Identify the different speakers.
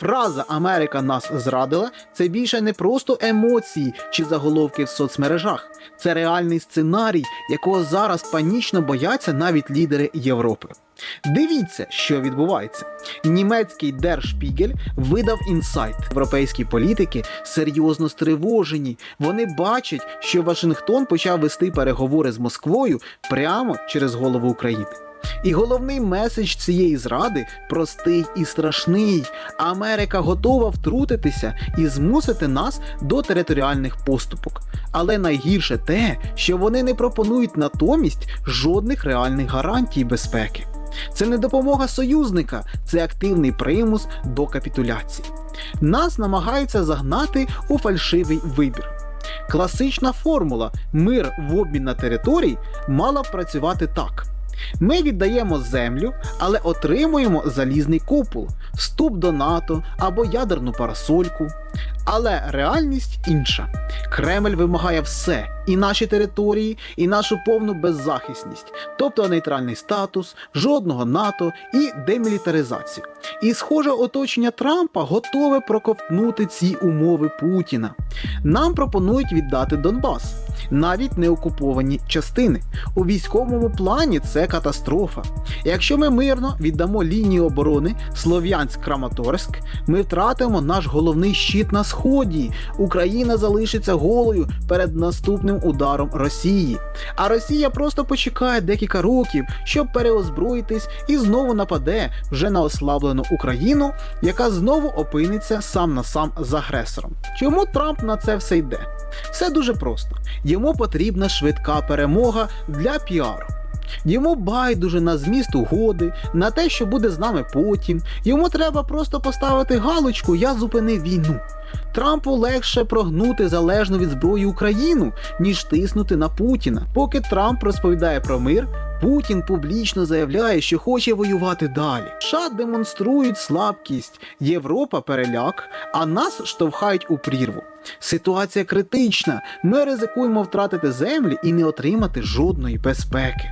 Speaker 1: Фраза Америка нас зрадила це більше не просто емоції чи заголовки в соцмережах. Це реальний сценарій, якого зараз панічно бояться навіть лідери Європи. Дивіться, що відбувається. Німецький Spiegel видав інсайт. Європейські політики серйозно стривожені. Вони бачать, що Вашингтон почав вести переговори з Москвою прямо через голову України. І головний меседж цієї зради простий і страшний. Америка готова втрутитися і змусити нас до територіальних поступок. Але найгірше те, що вони не пропонують натомість жодних реальних гарантій безпеки. Це не допомога союзника, це активний примус до капітуляції. Нас намагаються загнати у фальшивий вибір. Класична формула мир в обмін на територій мала б працювати так. Ми віддаємо землю, але отримуємо залізний купол, вступ до НАТО або ядерну парасольку. Але реальність інша. Кремль вимагає все: і наші території, і нашу повну беззахисність, тобто нейтральний статус, жодного НАТО і демілітаризацію. І схоже, оточення Трампа готове проковтнути ці умови Путіна. Нам пропонують віддати Донбас, навіть не окуповані частини. У військовому плані це катастрофа. Якщо ми мирно віддамо лінію оборони Слов'янськ-Краматорськ, ми втратимо наш головний щит на сході. Україна залишиться голою перед наступним ударом Росії. А Росія просто почекає декілька років, щоб переозброїтись і знову нападе вже на ослаблену Україну, яка знову опиниться сам на сам з агресором. Чому Трамп на це все йде? Все дуже просто. Йому потрібна швидка перемога для піару. Йому байдуже на зміст угоди, на те, що буде з нами потім. Йому треба просто поставити галочку Я зупинив війну. Трампу легше прогнути залежну від зброї Україну, ніж тиснути на Путіна. Поки Трамп розповідає про мир, Путін публічно заявляє, що хоче воювати далі. США демонструють слабкість, Європа переляк, а нас штовхають у прірву. Ситуація критична. Ми ризикуємо втратити землі і не отримати жодної безпеки.